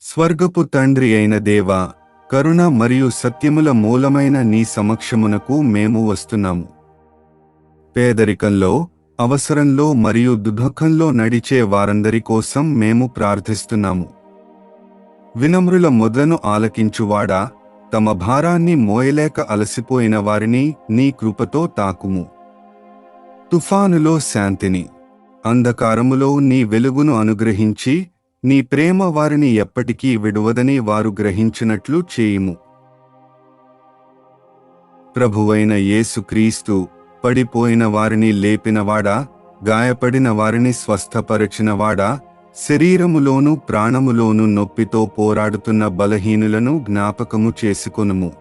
స్వర్గపు తండ్రి అయిన దేవ కరుణ మరియు సత్యముల మూలమైన నీ సమక్షమునకు మేము వస్తున్నాము. పేదరికంలో అవసరంలో మరియు దుఃఖంలో నడిచే వారందరి కోసం మేము ప్రార్థిస్తున్నాము. వినమ్రుల మొదలను ఆలకించువాడా తమ భారాన్ని మోయలేక అలసిపోయిన వారిని నీ కృపతో తాకుము. తుఫానులో శాంతిని అంధకారములో నీ వెలుగును అనుగ్రహించి నీ ప్రేమ వారిని ఎప్పటికీ విడువదని వారు గ్రహించినట్లు చేయుము. ప్రభువైన యేసుక్రీస్తు పడిపోయిన వారిని లేపినవాడా గాయపడిన వారిని స్వస్థపరచినవాడా శరీరములోను ప్రాణములోను నొప్పితో పోరాడుతున్న బలహీనులను జ్ఞాపకము చేసుకొనుము.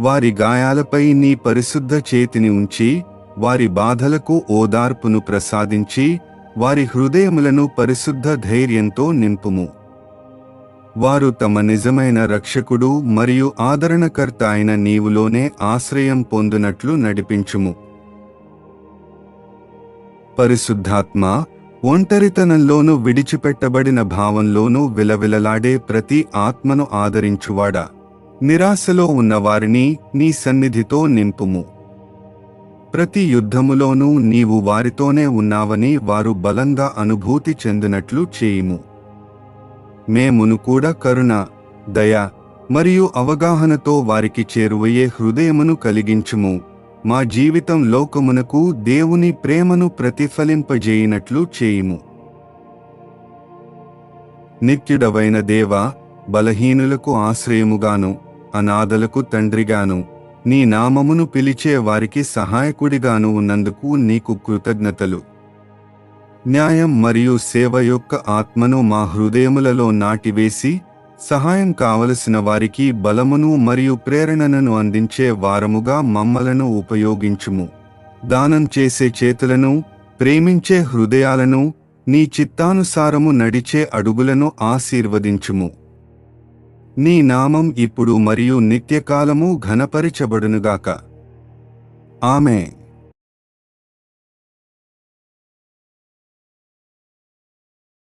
వారి గాయాలపై నీ పరిశుద్ధ చేతిని ఉంచి వారి బాధలకు ఓదార్పును ప్రసాదించి వారి హృదయములను పరిశుద్ధ ధైర్యంతో నింపుము. వారు తమ నిజమైన రక్షకుడు మరియు ఆదరణకర్త అయిన నీవులోనే ఆశ్రయం పొందినట్లు నడిపించుము. పరిశుద్ధాత్మ ఒంటరితనంలోనూ విడిచిపెట్టబడిన భావంలోనూ విలవిలలాడే ప్రతి ఆత్మను ఆదరించువాడా. నిరాశలో ఉన్న వారిని నీ సన్నిధితో నింపుము. ప్రతి యుద్ధములోనూ నీవు వారితోనే ఉన్నావని వారు బలంగా అనుభూతి చెందినట్లు చేయుము. మేమును కూడా కరుణ దయ మరియు అవగాహనతో వారికి చేరువయ్యే హృదయమును కలిగించుము. మా జీవితం లోకమునకు దేవుని ప్రేమను ప్రతిఫలింపజేయినట్లు చేయుము. నిత్యుడవైన దేవ బలహీనులకు ఆశ్రయముగాను అనాథలకు తండ్రిగాను నీ నామమును పిలిచే వారికి సహాయకుడిగాను ఉన్నందుకు నీకు కృతజ్ఞతలు. న్యాయం మరియు సేవ యొక్క ఆత్మను మా హృదయములలో నాటివేసి సహాయం కావలసిన వారికి బలమును మరియు ప్రేరణను అందించే వారముగా మమ్మలను ఉపయోగించుము. దానం చేసే చేతులను ప్రేమించే హృదయాలను నీ చిత్తానుసారము నడిచే అడుగులను ఆశీర్వదించుము. నీ నామం ఇప్పుడు మరియు నిత్యకాలము ఘనపరిచబడునుగాక. ఆమె